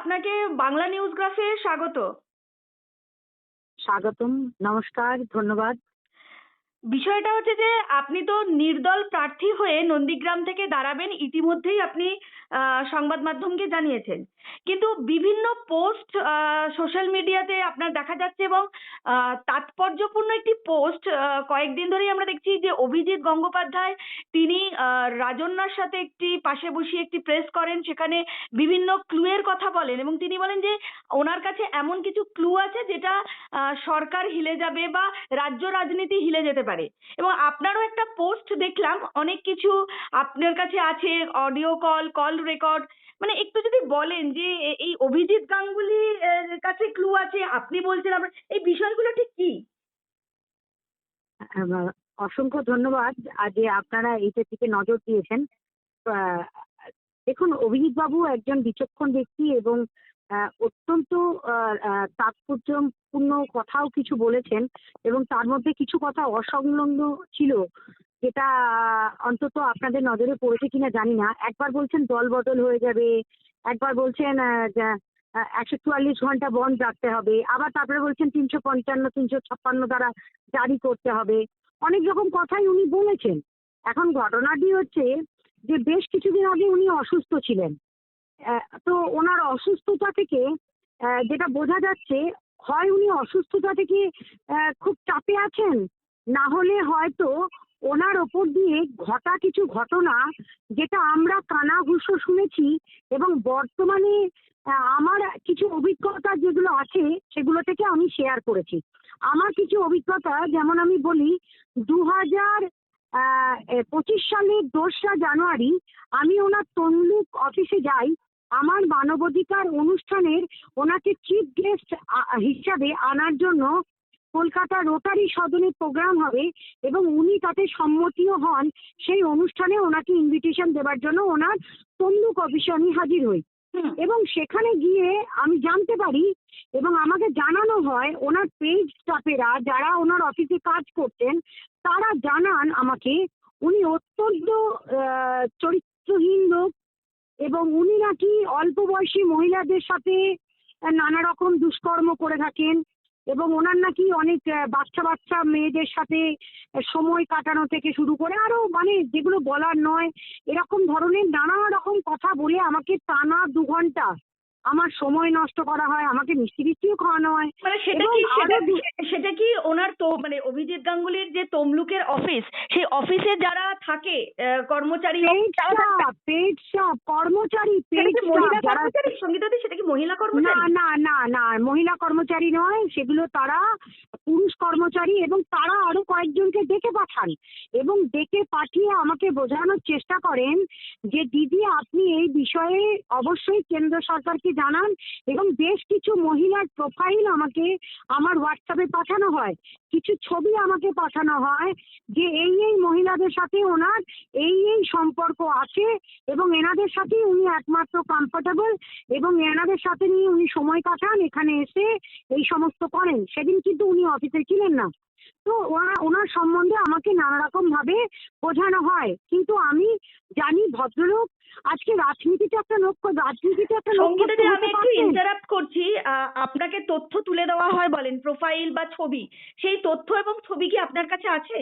আপনাকে বাংলা নিউজ গ্রাফে স্বাগত। স্বাগতম নমস্কার ধন্যবাদ। বিষয়টা হচ্ছে যে আপনি তো নির্দল প্রার্থী হয়ে নন্দীগ্রাম থেকে দাঁড়াবেন ইতিমধ্যেই আপনি সংবাদ মাধ্যমকে জানিয়েছেন। কিন্তু বিভিন্ন পোস্ট সোশ্যাল মিডিয়াতে আপনার দেখা যাচ্ছে এবং তাৎপর্যপূর্ণ একটি পোস্ট কয়েকদিন ধরেই আমরা দেখছি যে অভিজিৎ গঙ্গোপাধ্যায় তিনি রাজন্যার সাথে একটি পাশে বসিয়ে একটি প্রেস করেন, সেখানে বিভিন্ন ক্লুয়ের কথা বলেন এবং তিনি বলেন যে ওনার কাছে এমন কিছু ক্লু আছে যেটা সরকার হিলে যাবে বা রাজ্য রাজনীতি হিলে যেতে পারে। এবং আপনারও একটা পোস্ট দেখলাম, অনেক কিছু আপনার কাছে আছে অডিও কল কল রেকর্ড মানে একটু যদি বলেন যে এই অভিজিৎ গাঙ্গুলি আহ, কাছে ক্লু আছে আপনি বলছেন আপনার এই বিষয়গুলো ঠিক কি? অসংখ্য ধন্যবাদ যে আপনারা এইটার দিকে নজর দিয়েছেন। দেখুন অভিজিৎ বাবু একজন বিচক্ষণ ব্যক্তি এবং অত্যন্ত তাৎপর্যপূর্ণ কথাও কিছু বলেছেন এবং তার মধ্যে কিছু কথা অসংলগ্ন ছিল। যেটা অন্তত আপনাদের নজরে পড়েছে কিনা জানি না। একবার বলছেন দল বদল হয়ে যাবে, একবার বলছেন একশো চুয়াল্লিশ ঘণ্টা বন্ধ রাখতে হবে, আবার তারপরে বলছেন তিনশো পঞ্চান্ন, তিনশো ছাপ্পান্ন দ্বারা জারি করতে হবে। অনেক রকম কথাই উনি বলেছেন। এখন ঘটনাটি হচ্ছে যে বেশ কিছুদিন আগে উনি অসুস্থ ছিলেন। তো ওনার অসুস্থতা থেকে যেটা বোঝা যাচ্ছে, হয় উনি অসুস্থতা থেকে খুব চাপে আছেন, না হলে হয়তো ওনার ওপর দিয়ে ঘটা কিছু ঘটনা যেটা আমরা কানাঘুষো শুনেছি এবং বর্তমানে আমার কিছু অভিজ্ঞতা যেগুলো আছে সেগুলো থেকে আমি শেয়ার করেছি। আমার কিছু অভিজ্ঞতা, যেমন আমি বলি দু হাজার পঁচিশ সালের দোসরা জানুয়ারি আমি ওনার তমলুক অফিসে যাই। আমার মানবাধিকার অনুষ্ঠানের ওনাকে চিফ গেস্ট হিসাবে আনার জন্য কলকাতা রোটারি সদনে প্রোগ্রাম হবে এবং উনি তাতে সম্মতিও হন। সেই অনুষ্ঠানে ওনাকে ইনভিটেশন দেবার জন্য ওনার তমলুক অফিসে আমি হাজির হই। এবং সেখানে গিয়ে আমি জানতে পারি এবং আমাকে জানানো হয় ওনার পেজ স্টাফেরা যারা ওনার অফিসে কাজ করতেন তারা জানান আমাকে উনি অত্যন্ত চরিত্রহীন লোক এবং উনি নাকি অল্প বয়সী মহিলাদের সাথে নানা রকম দুষ্কর্ম করে থাকেন। এবং ওনার নাকি অনেক বাচ্চা বাচ্চা মেয়েদের সাথে সময় কাটানো থেকে শুরু করে আরও মানে যেগুলো বলার নয়, এরকম ধরনের নানা রকম কথা বলে আমাকে টানা দু ঘণ্টা আমার সময় নষ্ট করা হয় আমাকে মিষ্টি মিষ্টিও খাওয়ানো হয়। মানে সেটা কি সেটা কি ওনার তো মানে অভিজিৎ গাঙ্গুলির যে তমলুকের অফিস সেই অফিসে যারা থাকে কর্মচারী পেট সব কর্মচারী সেটা পেট কর্মচারী? সঙ্গীতাদি সেটা কি মহিলা না না না না মহিলা কর্মচারী নয় সেগুলো তারা পুরুষ কর্মচারী এবং তারা আরও কয়েকজনকে ডেকে পাঠান এবং ডেকে পাঠিয়ে আমাকে বোঝানোর চেষ্টা করেন যে, দিদি, আপনি এই বিষয়ে অবশ্যই কেন্দ্র সরকারকে জানান এবং বেশ কিছু মহিলার প্রোফাইল আমাকে, আমার হোয়াটসঅ্যাপে পাঠানো হয়। কিছু ছবি আমাকে পাঠানো হয় যে, এই এই মহিলাদের সাথে ওনার এই এই সম্পর্ক আছে এবং এনাদের সাথেই উনি একমাত্র কমফোর্টেবল এবং এনাদের সাথে নিয়ে উনি সময় কাটান, এখানে এসে এই সমস্ত করেন। সেদিন কিন্তু উনি অফিসে ছিলেন না। তো ওরা ওনার সম্বন্ধে আমাকে নানা রকম ভাবে বোঝানো হয়। কিন্তু আমি জানি ভদ্রলোক আজকে রাজনীতিতে একটা লক্ষ্য রাজনীতিতে একটা লক্ষ্য আমি একটু ইন্টারাপ্ট করছি। আপনাকে তথ্য তুলে দেওয়া হয় বলেন প্রোফাইল বা ছবি। সেই তথ্য এবং ছবি কি আপনার কাছে আছে?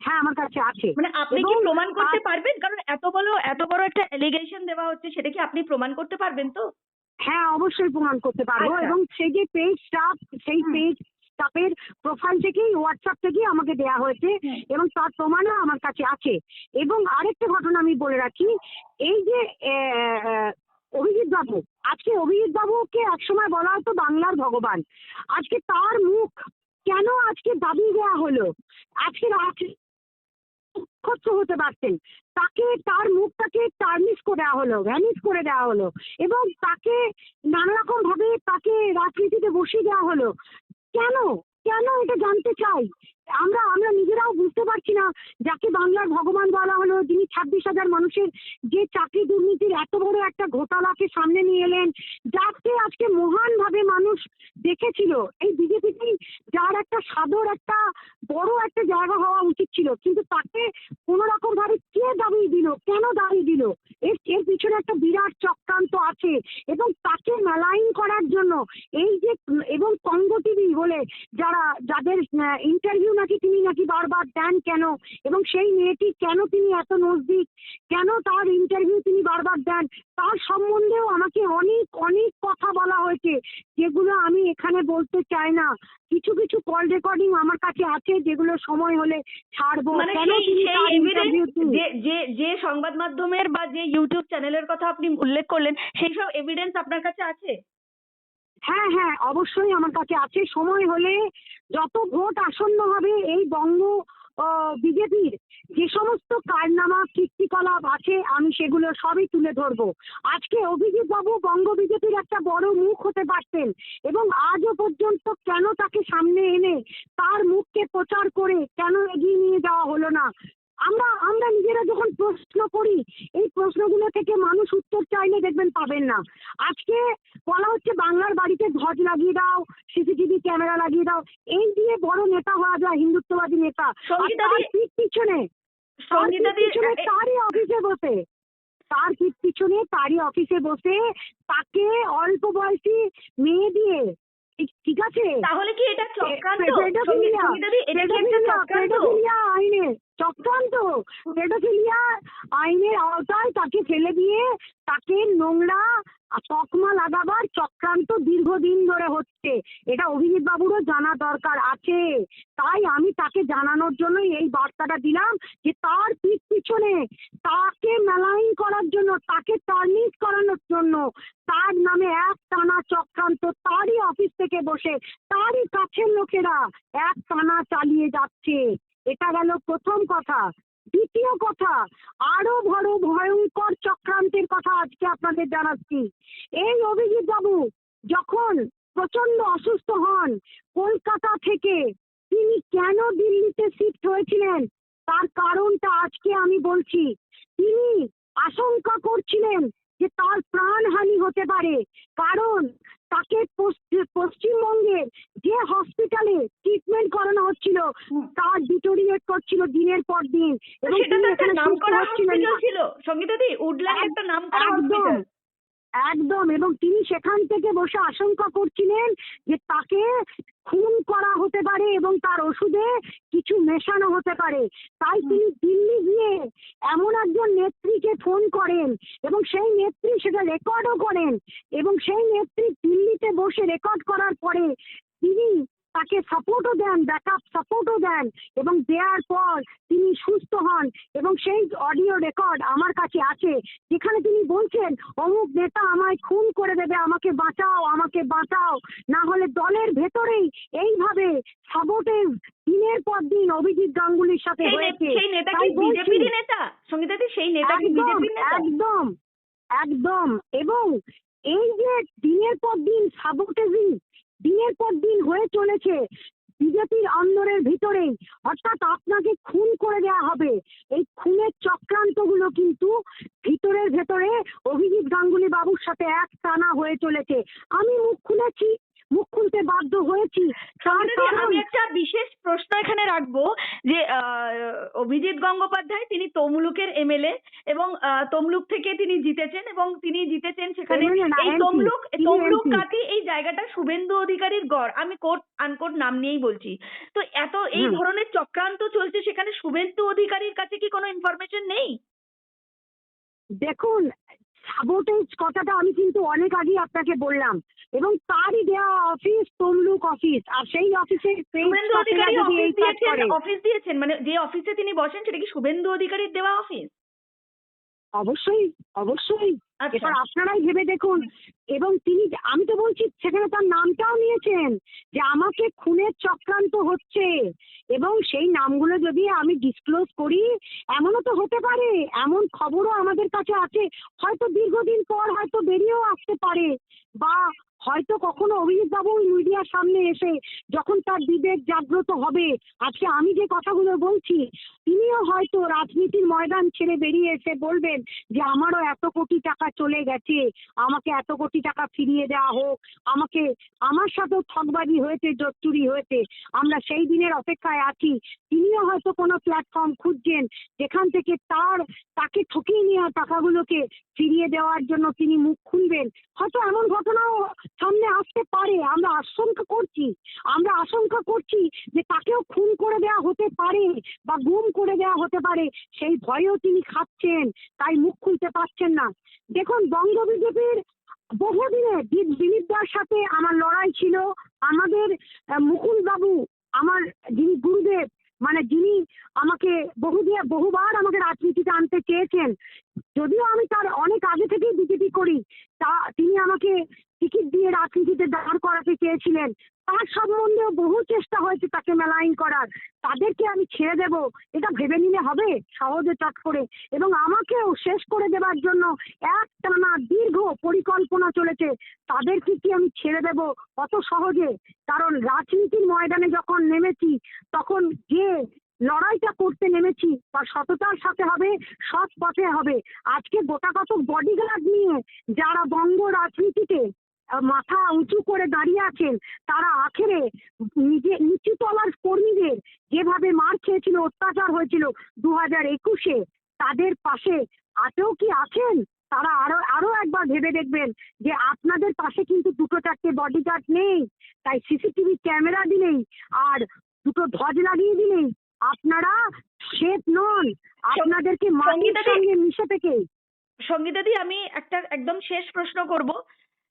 হ্যাঁ আমার কাছে আছে। মানে আপনি কি প্রমাণ করতে পারবেন? কারণ এত বড় এত বড় একটা এলিগেশন দেওয়া হচ্ছে সেটা কি আপনি প্রমাণ করতে পারবেন তো? হ্যাঁ অবশ্যই প্রমাণ করতে পারব আচ্ছা। এবং সেই যে পেজ স্টাফ সেই পেজ স্টাফের প্রোফাইল থেকেই হোয়াটসঅ্যাপ থেকেই আমাকে দেয়া হয়েছে এবং তার প্রমাণও আমার কাছে আছে। এবং আরেকটা ঘটনা আমি বলে রাখি এই যে অভিজিৎ বাবু আজকে অভিজিৎ বাবুকে একসময় বলা হতো বাংলার ভগবান। আজকে তার মুখ কেন আজকে দাবি দেওয়া হলো? আজকে নক্ষত্র হতে পারতেন। তাকে তার মুখটাকে টার্নিশ করে দেওয়া হলো ভ্যানিশ করে দেওয়া হলো এবং তাকে নানা রকম ভাবে তাকে রাজনীতিতে বসিয়ে দেওয়া হলো। কেন? কেন এটা জানতে চাই? আমরা আমরা নিজেরাও বুঝতে পারছি না, যাকে বাংলার ভগবান বলা হলো ছাব্বিশ হাজার মানুষের যে চাকরি দুর্নীতির এত বড় একটা ঘোটালাকে সামনে নিয়ে এলেন, যাকে আজকে মহান ভাবে মানুষ দেখেছিল। এই বিজেপিতেই যার একটা সাদর, একটা বড় একটা জায়গা হওয়া উচিত ছিল। কিন্তু তাকে কোনো রকম ভাবে কে দাবি দিল? কেন দাবি দিল? এর এর পিছনে একটা বিরাট চক্রান্ত আছে এবং তাকে মেলাইন করার জন্য এই যে, এবং কঙ্গ টিভি বলে যারা, যাদের ইন্টারভিউ নাকি তিনি নাকি বারবার দেন কেন এবং সেই মেয়েটি কেন তিনি এত নজদিক কেন তার ইন্টারভিউ তিনি বারবার দেন? তার সম্বন্ধেও আমাকে অনেক অনেক কথা বলা হয়েছে যেগুলো আমি এখানে বলতে চাই না। কিছু কিছু কল রেকর্ডিং আমার কাছে আছে যেগুলো সময় হলে ছাড়বো। মানে কেন তিনি তার ইন্টারভিউ যে যে যে সংবাদ মাধ্যমের বা যে ইউটিউব চ্যানেলের কথা আপনি উল্লেখ করলেন সেই সব এভিডেন্স আপনার কাছে আছে? হ্যাঁ হ্যাঁ অবশ্যই আমার কাছে আছে। সময় হলে যত ভোট আসন্ন হবে এই বঙ্গ বিজেপির যে সমস্ত কারনামা, কীর্তিকলাপ আছে, আমি সেগুলো সবই তুলে ধরবো। আজকে অভিজিৎ বাবু বঙ্গ বিজেপির একটা বড় মুখ হতে পারতেন এবং আজও পর্যন্ত কেন তাকে সামনে এনে তার মুখকে প্রচার করে কেন এগিয়ে নিয়ে যাওয়া হলো না? আমরা আমরা নিজেরা যখন প্রশ্ন করি এই প্রশ্নগুলো থেকে মানুষ উত্তর চাইলে দেখবেন পাবেন না। আজকে বলা হচ্ছে বাংলার বাড়িতে ধ্বজ লাগিয়ে দাও সিসিটিভি ক্যামেরা লাগিয়ে দাও। এই দিয়ে বড় নেতা হওয়া যায় হিন্দুত্ববাদী নেতা। পিছনে পিছনে তারই অফিসে বসে তার পিছনে তারই অফিসে বসে তাকে অল্প বয়সী মেয়ে দিয়ে ঠিক- আছে? তাহলে কি এটা চক্রান্ত? আইনে। চক্রান্ত। পেডোফিলিয়া আইনের আওতায় তাকে ফেলে দিয়ে তাকে নোংরা তকমা লাগাবার চক্রান্ত দীর্ঘদিন ধরে হচ্ছে। এটা অভিজিৎ বাবুরও জানা দরকার আছে। তাই আমি তাকে জানানোর জন্যই এই বার্তাটা দিলাম যে তার পিঠ পিছনে তাকে মেলাইন করার জন্য, তাকে টার্নিশ করানোর জন্য তার নামে এক টানা চক্রান্ত তারই অফিস থেকে বসে, তারই কাছের লোকেরা এক টানা চালিয়ে যাচ্ছে। এটা গেল প্রথম কথা। দ্বিতীয় কথা, আরও বড় ভয়ঙ্কর চক্রান্তের কথা আজকে আপনাদের জানাচ্ছি। এই অভিজিৎ বাবু যখন প্রচণ্ড অসুস্থ হন কলকাতা থেকে, তিনি কেন দিল্লিতে শিফট হয়েছিলেন? তার কারণটা আজকে আমি বলছি। তিনি আশঙ্কা করছিলেন যে তার প্রাণহানি হতে পারে। কারণ তাকে পশ্চ- পশ্চিমবঙ্গের যে হসপিটালে ট্রিটমেন্ট করানো হচ্ছিল। তার ডিটোরিয়েট করছিল দিনের পর দিন এবং সেটা তো একটা এখানে নাম করা হচ্ছিলেন হসপিটাল। ছিল সঙ্গীতাদি উডল্যান্ড একটা নাম করা একদম হসপিটাল একদম এবং তিনি সেখান থেকে বসে আশঙ্কা করছিলেন যে তাকে খুন করা হতে পারে এবং তার ওষুধে কিছু মেশানো হতে পারে। তাই তিনি দিল্লি গিয়ে এমন একজন নেত্রীকে ফোন করেন এবং সেই নেত্রী সেটা রেকর্ডও করেন এবং সেই নেত্রী দিল্লিতে বসে রেকর্ড করার পরে তিনি তাকে সাপোর্টও দেন ব্যাকআপ সাপোর্টও দেন এবং দেওয়ার পর তিনি সুস্থ হন এবং সেই অডিও রেকর্ড আমার কাছে আছে। যেখানে তিনি বলছেন অমুক নেতা আমায় খুন করে দেবে আমাকে বাঁচাও আমাকে বাঁচাও। না হলে দলের ভেতরেই এইভাবে সাবোটেজ দিনের পর দিন অভিজিৎ গাঙ্গুলির সাথে হয়েছে। সেই নেতা কি তাই নেতা? সঙ্গীতাদি সেই নেতা কি একদম বিজেপির নেতা? একদম একদম। এবং এই যে দিনের পর দিন সাবোটেজিং দিনের পর দিন হয়ে চলেছে। বিজেপির অন্দরের ভিতরেই অর্থাৎ আপনাকে খুন করে দেওয়া হবে। এই খুনের চক্রান্তগুলো কিন্তু ভিতরের ভেতরে অভিজিৎ গাঙ্গুলি বাবুর সাথে এক টানা হয়ে চলেছে। আমি মুখ খুলেছি। মুখ খুলতে বাধ্য হয়েছি। আমি একটা বিশেষ প্রশ্ন এখানে রাখব যে অভিজিৎ গঙ্গোপাধ্যায় তিনি তমলুকের এমএলএ এবং তমলুক থেকে তিনি জিতেছেন এবং তিনি জিতেছেন সেখানে এই তমলুক তমলুক কাটি এই জায়গাটা শুভেন্দু অধিকারীর গড়। আমি কোট আনকোট নাম নিয়েই বলছি। তো এত এই ধরনের চক্রান্ত চলছে সেখানে শুভেন্দু অধিকারীর কাছে কি কোনো ইনফরমেশন নেই? দেখুন সাবোটেজ কথাটা আমি কিন্তু অনেক আগেই আপনাকে বললাম। এবং তারই দেওয়া অফিস তমলুক অফিস আর সেই অফিসে শুভেন্দু অধিকারী অফিস দিয়েছেন অফিস দিয়েছেন? মানে যে অফিসে তিনি বসেন সেটা কি শুভেন্দু অধিকারীর দেওয়া অফিস অবশ্যই অবশ্যই। আচ্ছা। এবার আপনারাই ভেবে দেখুন। এবং তিনি আমি তো বলছি সেখানে তার নামটাও নিয়েছেন যে আমাকে খুনের চক্রান্ত হচ্ছে। এবং সেই নামগুলো যদি আমি ডিসক্লোজ করি এমনও তো হতে পারে এমন খবরও আমাদের কাছে আছে। হয়তো দীর্ঘদিন পর হয়তো বেরিয়েও আসতে পারে বা হয়তো কখনো অভিজিৎ বাবু মিডিয়ার সামনে এসে যখন তার বিবেক জাগ্রত হবে, আজকে আমি যে কথাগুলো বলছি, তিনিও হয়তো রাজনীতির ময়দান ছেড়ে বেরিয়ে এসে বলবেন যে আমারও এত কোটি টাকা চলে গেছে, আমাকে এত কোটি টাকা ফিরিয়ে দেওয়া হোক, আমাকে, আমার সাথেও ঠকবাজি হয়েছে জোচ্চুরি হয়েছে, আমরা সেই দিনের অপেক্ষায় আছি। তিনিও হয়তো কোনো প্ল্যাটফর্ম খুঁজছেন যেখান থেকে তার, তাকে ঠকিয়ে নেওয়া টাকাগুলোকে ফিরিয়ে দেওয়ার জন্য তিনি মুখ খুলবেন। হয়তো এমন ঘটনাও সামনে আসতে পারে, আমরা আশঙ্কা করছি, আমরা আশঙ্কা করছি যে তাকেও খুন করে দেওয়া হতে পারে বা গুম করে দেওয়া হতে পারে, সেই ভয়েও তিনি খাচ্ছেন, তাই মুখ খুলতে পারছেন না। দেখুন, বঙ্গ বিজেপির বহুদিনে দি- দিলীপদার সাথে আমার লড়াই ছিল, আমাদের মুকুল বাবু আমার যিনি গুরুদেব মানে যিনি আমাকে বহু দিয়ে বহুবার আমাকে রাজনীতিতে আনতে চেয়েছেন, যদিও আমি তার অনেক আগে থেকেই বিজেপি করি, তা তিনি আমাকে টিকিট দিয়ে রাজনীতিতে দাঁড় করাতে চেয়েছিলেন। তার সম্বন্ধেও বহু চেষ্টা হয়েছে তাকে মেলাইন করার। তাদেরকে আমি ছেড়ে দেব, এটা ভেবে নিলে হবে? সহজে চট করে। এবং আমাকেও শেষ করে দেবার জন্য এক টানা দীর্ঘ পরিকল্পনা চলেছে। তাদেরকে কি আমি ছেড়ে দেব? অত সহজে। কারণ রাজনীতির ময়দানে যখন নেমেছি, তখন যে লড়াইটা করতে নেমেছি বা সততার সাথে হবে, সৎ পথে হবে। আজকে গোটা কত বডিগার্ড নিয়ে যারা বঙ্গ রাজনীতিতে মাথা উঁচু করে দাঁড়িয়ে আছেন। তারা আখেরে নিজে নিচু তলার কর্মীদের যেভাবে মার খেয়েছিল অত্যাচার হয়েছিল দু হাজার একুশে তাদের পাশে আতেও কি আছেন? তারা আরও আরও একবার ভেবে দেখবেন যে আপনাদের পাশে কিন্তু দুটো চারটে বডিগার্ড নেই। তাই সিসিটিভি ক্যামেরা দিলেই আর দুটো ধ্বজ লাগিয়ে দিলেই আপনারা শেফ নন। আপনাদেরকে মাটির সঙ্গে মিশে থেকে সঙ্গীতাদি আমি একটা একদম শেষ প্রশ্ন করব।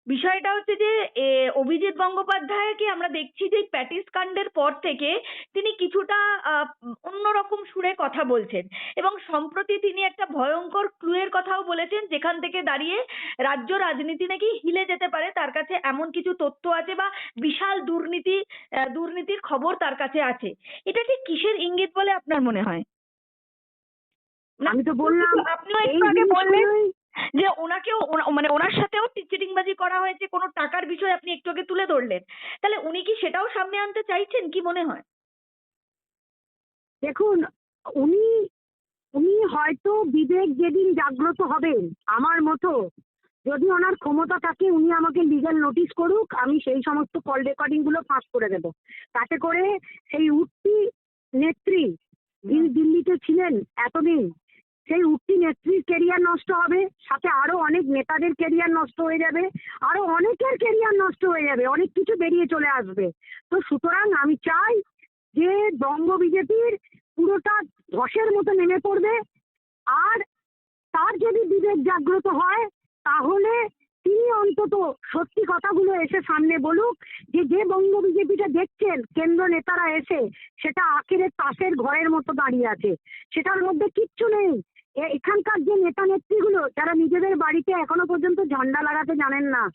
বিষয়টা হচ্ছে যে এ, অভিজিৎ গঙ্গোপাধ্যায়কে আমরা দেখছি যে প্যাটিস কাণ্ডের পর থেকে তিনি কিছুটা আহ, অন্যরকম সুরে কথা বলছেন। এবং সম্প্রতি তিনি একটা ভয়ঙ্কর ক্লুয়ের কথাও বলেছেন যেখান থেকে দাঁড়িয়ে রাজ্য রাজনীতি নাকি হিলে যেতে পারে। তার কাছে এমন কিছু তথ্য আছে বা বিশাল দুর্নীতি আহ, দুর্নীতির খবর তার কাছে আছে। এটা ঠিক কিসের ইঙ্গিত বলে আপনার মনে হয়? না, আমি তো বললাম আপনিও একটু আগে বললেন। যে ওনাকেও ওনা- মানে ওনার সাথেও চিটিংবাজি করা হয়েছে কোনো টাকার বিষয় আপনি একটু আগে তুলে ধরলেন। তাহলে উনি কি সেটাও সামনে আনতে চাইছেন কি মনে হয়? দেখুন উনি উনি হয়তো বিবেক যেদিন জাগ্রত হবেন আমার মতো যদি ওনার ক্ষমতা থাকে উনি আমাকে লিগ্যাল নোটিশ করুক আমি সেই সমস্ত কল রেকর্ডিংগুলো ফাঁস করে দেব। তাতে করে সেই উঠতি নেত্রী যিনি দিল্লিতে ছিলেন এতদিন সেই উঠতি নেত্রীর কেরিয়ার নষ্ট হবে, সাথে আরও অনেক নেতাদের কেরিয়ার নষ্ট হয়ে যাবে, আরও অনেকের কেরিয়ার নষ্ট হয়ে যাবে, অনেক কিছু বেরিয়ে চলে আসবে। তো সুতরাং আমি চাই যে বঙ্গ বিজেপির পুরোটা ধসের মতো নেমে পড়বে, আর তার যদি বিবেক জাগ্রত হয়, তাহলে তিনি অন্তত সত্যি কথাগুলো এসে সামনে বলুক, যে যে বঙ্গ বিজেপিটা দেখছেন, কেন্দ্র নেতারা এসে, সেটা আখেরে তাসের ঘরের মতো দাঁড়িয়ে আছে। সেটার মধ্যে কিচ্ছু নেই। এখানকার যে নেতা নেত্রীগুলো, যারা নিজেদের বাড়িতে এখনও পর্যন্ত ঝান্ডা লাগাতে জানেন না,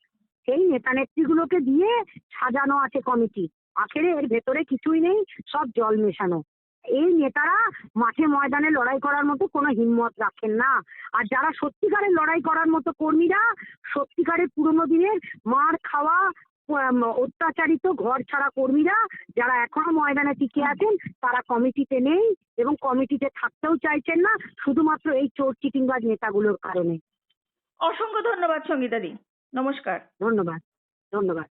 সেই নেতা নেত্রীগুলোকে দিয়ে সাজানো আছে কমিটি। আখেরে এর ভেতরে কিছুই নেই, সব জল মেশানো। এই নেতারা মাঠে ময়দানে লড়াই করার মতো কোনো হিম্মত রাখেন না। আর যারা সত্যিকারের লড়াই করার মতো কর্মীরা, সত্যিকারের পুরোনো দিনের মার খাওয়া অত্যাচারিত ঘর ছাড়া কর্মীরা যারা এখনও ময়দানে টিকে আছেন তারা কমিটিতে নেই এবং কমিটিতে থাকতেও চাইছেন না শুধুমাত্র এই চোর চিটিংবাজ নেতাগুলোর কারণে। অসংখ্য ধন্যবাদ সঙ্গীতাদি। নমস্কার। ধন্যবাদ। ধন্যবাদ।